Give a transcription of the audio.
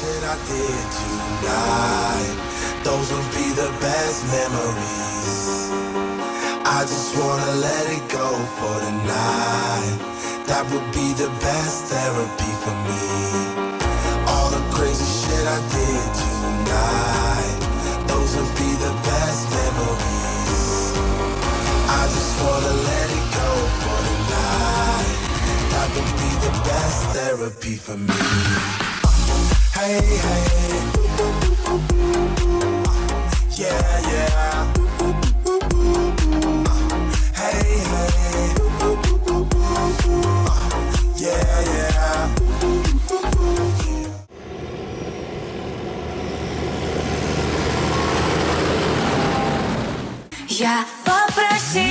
shit I did tonight. Those will be the best memories. I just wanna let it go for tonight. That would be the best therapy for me. All the crazy shit I did tonight. Those will be the best memories. I just wanna let it go for tonight. That would be the best therapy for me. Hey, hey. Yeah, Я попросила